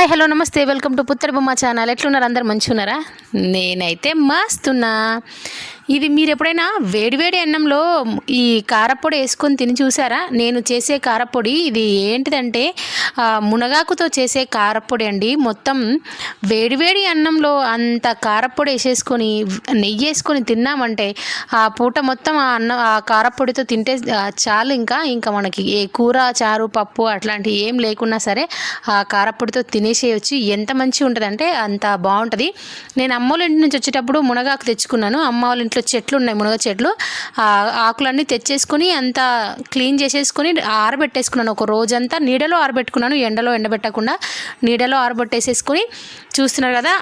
Hi hello namaste. Welcome to Puttadi Bomma channel. ఎట్లున్నారు? అందరు మంచిగున్నారా? నేనైతే మస్తున్నా. ఇది మీరు ఎప్పుడైనా వేడివేడి అన్నంలో ఈ కారపొడి వేసుకొని తిని చూసారా? నేను చేసే కారపొడి ఇది ఏంటిదంటే మునగాకుతో చేసే కారపొడి అండి. మొత్తం వేడివేడి అన్నంలో అంత కారపొడి వేసేసుకొని నెయ్యి వేసుకొని తిన్నామంటే ఆ పూట మొత్తం ఆ అన్నం ఆ కారపొడితో తింటే చాలు ఇంకా. ఇంకా మనకి ఏ కూర చారు పప్పు అట్లాంటివి ఏం లేకున్నా సరే ఆ కారపొడితో తినేసేయచ్చు. ఎంత మంచిగా ఉంటుందంటే అంత బాగుంటుంది నేను అమ్మ వాళ్ళ ఇంటి నుంచి వచ్చేటప్పుడు మునగాకు తెచ్చుకున్నాను. అమ్మ వాళ్ళ ఇంట్లో చెట్లు ఉన్నాయి మునగ చెట్లు. ఆ ఆకులన్నీ తెచ్చేసుకొని అంతా క్లీన్ చేసేసుకొని ఆరబెట్టేసుకున్నాను. ఒక రోజంతా నీడలో ఆరబెట్టుకున్నాను. ఎండలో ఎండబెట్టకుండా నీడలో ఆరబెట్టేసేసుకొని చూస్తున్నారు కదా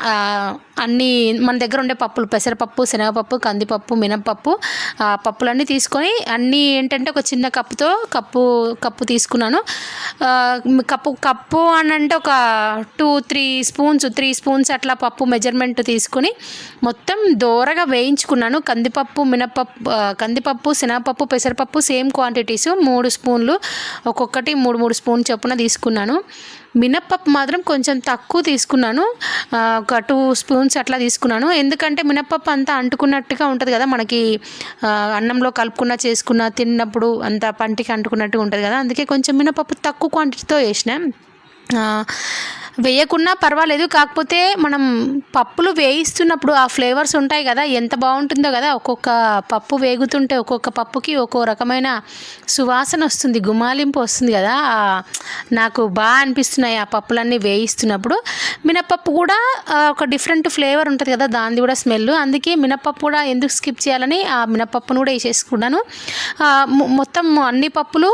అన్నీ మన దగ్గర ఉండే పప్పులు పెసరపప్పు శనగపప్పు కందిపప్పు మినపప్పు ఆ పప్పులన్నీ తీసుకొని అన్నీ ఏంటంటే ఒక చిన్న కప్పుతో కప్పు కప్పు తీసుకున్నాను. కప్పు కప్పు అని అంటే ఒక two three spoons three spoons అట్లా పప్పు మెజర్మెంట్ తీసుకొని మొత్తం దోరగా వేయించుకున్నాను. కందిపప్పు మినపప్పు కందిపప్పు శనగపప్పు పెసరపప్పు సేమ్ క్వాంటిటీస్ మూడు స్పూన్లు. ఒక్కొక్కటి మూడు మూడు స్పూన్ చొప్పున తీసుకున్నాను. మినప్పప్పు మాత్రం కొంచెం తక్కువ తీసుకున్నాను. ఒక టూ స్పూన్స్ అట్లా తీసుకున్నాను. ఎందుకంటే మినప్పప్పు అంతా అంటుకున్నట్టుగా ఉంటుంది కదా మనకి అన్నంలో కలుపుకున్న చేసుకున్న తిన్నప్పుడు అంత పంటికి అంటుకున్నట్టుగా ఉంటుంది కదా. అందుకే కొంచెం మినపప్పు తక్కువ క్వాంటిటీతో వేసిన వేయకున్నా పర్వాలేదు కాకపోతే మనం పప్పులు వేయిస్తున్నప్పుడు ఆ ఫ్లేవర్స్ ఉంటాయి కదా ఎంత బాగుంటుందో కదా ఒక్కొక్క పప్పు వేగుతుంటే ఒక్కొక్క పప్పుకి ఒక్కో రకమైన సువాసన వస్తుంది గుమాలింపు వస్తుంది కదా. నాకు బాగా అనిపిస్తున్నాయి ఆ పప్పులన్నీ వేయిస్తున్నప్పుడు. మినపప్పు కూడా ఒక డిఫరెంట్ ఫ్లేవర్ ఉంటుంది కదా దానిది కూడా స్మెల్ అందుకే మినపప్పు కూడా ఎందుకు స్కిప్ చేయాలని ఆ మినపప్పును కూడా వేసేసుకున్నాను. మొత్తం అన్ని పప్పులు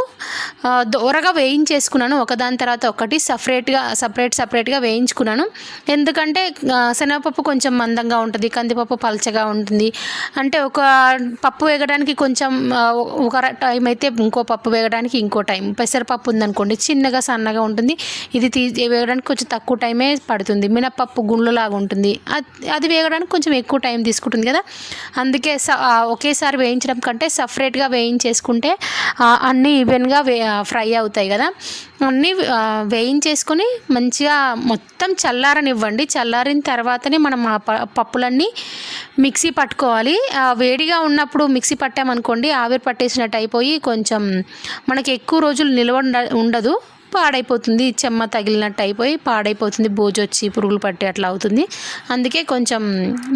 దోరగా వేయించేసుకున్నాను. ఒకదాని తర్వాత ఒకటి సపరేట్గా సపరేట్ సపరేట్గా వేయించుకున్నాను. ఎందుకంటే శనగపప్పు కొంచెం మందంగా ఉంటుంది కందిపప్పు పలచగా ఉంటుంది. అంటే ఒక పప్పు వేగడానికి కొంచెం ఒక టైం అయితే ఇంకో పప్పు వేగడానికి ఇంకో టైం. పెసరపప్పు ఉందనుకోండి చిన్నగా సన్నగా ఉంటుంది. ఇది తీ వేగడానికి కొంచెం తక్కువ టైమే పడుతుంది. మినపప్పు గుండ్లలాగా ఉంటుంది. అది అది వేగడానికి కొంచెం ఎక్కువ టైం తీసుకుంటుంది కదా. అందుకే స- ఒకేసారి వేయించడం కంటే సపరేట్గా వేయించేసుకుంటే అన్నీ ఈవెన్గా వే ఫ్రై అవుతాయి కదా. అన్నీ వేయించేసుకొని మంచిగా మొత్తం చల్లారనివ్వండి. చల్లారిన తర్వాతనే మనం ఆ ప పప్పులన్నీ మిక్సీ పట్టుకోవాలి. వేడిగా ఉన్నప్పుడు మిక్సీ పట్టామనుకోండి ఆవిరి పట్టేసినట్టు అయిపోయి కొంచెం మనకి ఎక్కువ రోజులు నిల్వ ఉండదు. పాడైపోతుంది. చెమ్మ తగిలినట్టు అయిపోయి పాడైపోతుంది. బోజు వచ్చి పురుగులు పట్టి అట్లా అవుతుంది. అందుకే కొంచెం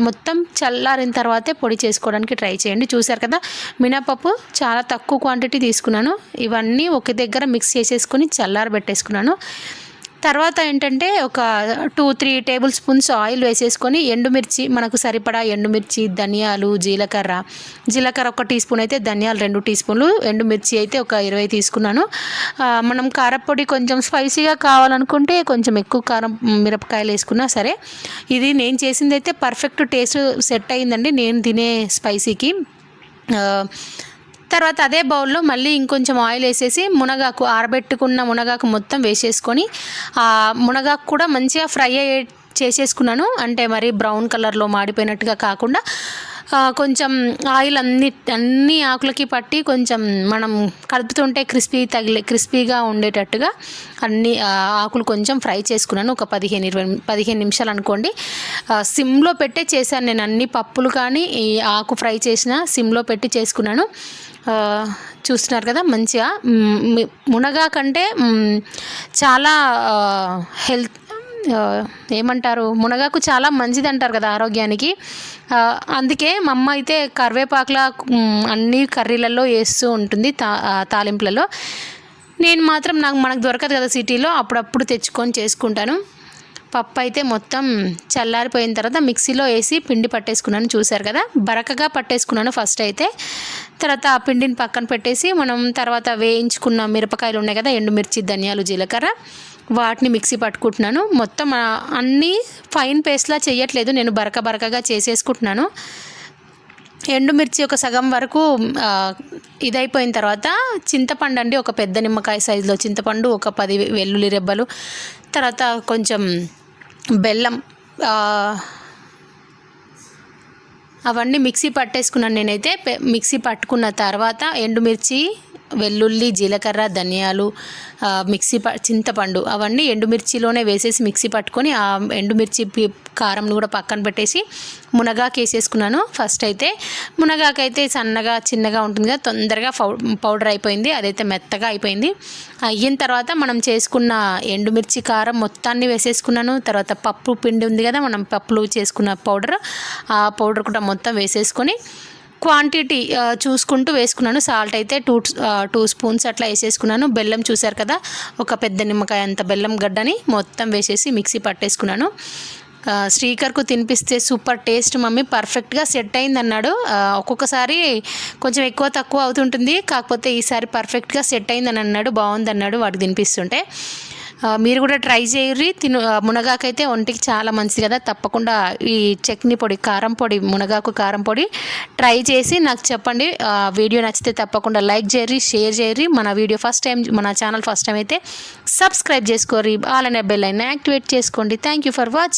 మొత్తం చల్లారిన తర్వాతే పొడి చేసుకోవడానికి ట్రై చేయండి. చూసారు కదా మినపప్పు చాలా తక్కువ క్వాంటిటీ తీసుకున్నాను. ఇవన్నీ ఒక దగ్గర మిక్స్ చేసేసుకొని చల్లారబెట్టేసుకున్నాను. తర్వాత ఏంటంటే ఒక two three table spoons oil వేసేసుకొని ఎండుమిర్చి మనకు సరిపడా ఎండుమిర్చి ధనియాలు జీలకర్ర. జీలకర్ర ఒక టీ స్పూన్ అయితే ధనియాలు రెండు టీ స్పూన్లు ఎండుమిర్చి అయితే ఒక ఇరవై తీసుకున్నాను. మనం కారపొడి కొంచెం స్పైసీగా కావాలనుకుంటే కొంచెం ఎక్కువ కారం మిరపకాయలు వేసుకున్నా సరే ఇది నేను చేసింది అయితే పర్ఫెక్ట్ టేస్ట్ సెట్ అయిందండి. నేను తినే స్పైసీకి. తర్వాత అదే బౌల్లో మళ్ళీ ఇంకొంచెం ఆయిల్ వేసేసి మునగాకు ఆరబెట్టుకున్న మునగాకు మొత్తం వేసేసుకొని ఆ మునగాకు కూడా మంచిగా ఫ్రై అయ్యే చేసేసుకున్నాను. అంటే మరి బ్రౌన్ కలర్లో మాడిపోయినట్టుగా కాకుండా కొంచెం ఆయిల్ అన్ని అన్ని ఆకులకి పట్టి కొంచెం మనం కలుపుతుంటే క్రిస్పీ తగిలే క్రిస్పీగా ఉండేటట్టుగా అన్ని ఆకులు కొంచెం ఫ్రై చేసుకున్నాను. ఒక పదిహేను ఇరవై పదిహేను నిమిషాలు అనుకోండి. సిమ్లో పెట్టే చేశాను నేను అన్ని పప్పులు కానీ ఈ ఆకు ఫ్రై చేసిన సిమ్లో పెట్టి చేసుకున్నాను. చూస్తున్నారు కదా మంచిగా మునగా కంటే చాలా హెల్త్ ఏమంటారు మునగాకు చాలా మంచిది అంటారు కదా ఆరోగ్యానికి. అందుకే మా అమ్మ అయితే కరివేపాకుల అన్ని కర్రీలలో వేస్తూ ఉంటుంది తా తాలింపులలో. నేను మాత్రం నాకు మనకు దొరకదు కదా సిటీలో అప్పుడప్పుడు తెచ్చుకొని చేసుకుంటాను. పప్పు అయితే మొత్తం చల్లారిపోయిన తర్వాత మిక్సీలో వేసి పిండి పట్టేసుకున్నాను చూసారు కదా? బరకగా పట్టేసుకున్నాను ఫస్ట్ అయితే. తర్వాత ఆ పిండిని పక్కన పెట్టేసి మనం తర్వాత వేయించుకున్న మిరపకాయలు ఉన్నాయి కదా ఎండుమిర్చి ధనియాలు జీలకర్ర. వాటిని మిక్సీ పట్టుకుంటున్నాను. మొత్తం అన్నీ ఫైన్ పేస్ట్లా చేయట్లేదు నేను బరక బరకగా చేసేసుకుంటున్నాను. ఎండుమిర్చి ఒక సగం వరకు ఇదైపోయిన తర్వాత చింతపండు అండి ఒక పెద్ద నిమ్మకాయ సైజులో చింతపండు ఒక పది వెల్లుల్లి రెబ్బలు తర్వాత కొంచెం బెల్లం అవన్నీ మిక్సీ పట్టేసుకున్నాను నేనైతే. మిక్సీ పట్టుకున్న తర్వాత ఎండుమిర్చి వెల్లుల్లి జీలకర్ర ధనియాలు మిక్సీ ప చింతపండు అవన్నీ ఎండుమిర్చిలోనే వేసేసి మిక్సీ పట్టుకొని ఆ ఎండుమిర్చి కారంను కూడా పక్కన పెట్టేసి మునగాకు వేసేసుకున్నాను. ఫస్ట్ అయితే మునగాకు అయితే సన్నగా చిన్నగా ఉంటుంది కదా తొందరగా పౌ పౌడర్ అయిపోయింది. అదైతే మెత్తగా అయిపోయింది. అయిన తర్వాత మనం చేసుకున్న ఎండుమిర్చి కారం మొత్తాన్ని వేసేసుకున్నాను. తర్వాత పప్పు పిండి ఉంది కదా మనం పప్పులు చేసుకున్న పౌడర్. ఆ పౌడర్ కూడా మొత్తం వేసేసుకొని క్వాంటిటీ చూసుకుంటూ వేసుకున్నాను. సాల్ట్ అయితే టూ టూ స్పూన్స్ అట్లా వేసేసుకున్నాను. బెల్లం చూసారు కదా ఒక పెద్ద నిమ్మకాయ అంత బెల్లం గడ్డని మొత్తం వేసేసి మిక్సీ పట్టేసుకున్నాను. శ్రీకర్కు తినిపిస్తే సూపర్ టేస్ట్ మమ్మీ పర్ఫెక్ట్గా సెట్ అయింది అన్నాడు ఒక్కొక్కసారి కొంచెం ఎక్కువ తక్కువ అవుతుంటుంది కాకపోతే ఈసారి పర్ఫెక్ట్గా సెట్ అయిందని అన్నాడు బాగుంది అన్నాడు వాడికి తినిపిస్తుంటే. మీరు కూడా ట్రై చేయర్రి. తిను మునగాకైతే ఒంటికి చాలా మంచిది కదా. తప్పకుండా ఈ చట్నీ పొడి కారం పొడి మునగాకు కారం పొడి ట్రై చేసి నాకు చెప్పండి. వీడియో నచ్చితే తప్పకుండా లైక్ చేయర్రి షేర్ చేయర్రి. మన వీడియో ఫస్ట్ టైం మన ఛానల్ ఫస్ట్ టైం అయితే సబ్స్క్రైబ్ చేసుకోర్రి. అలానే బెల్ అయినా యాక్టివేట్ చేసుకోండి. Thank you for watching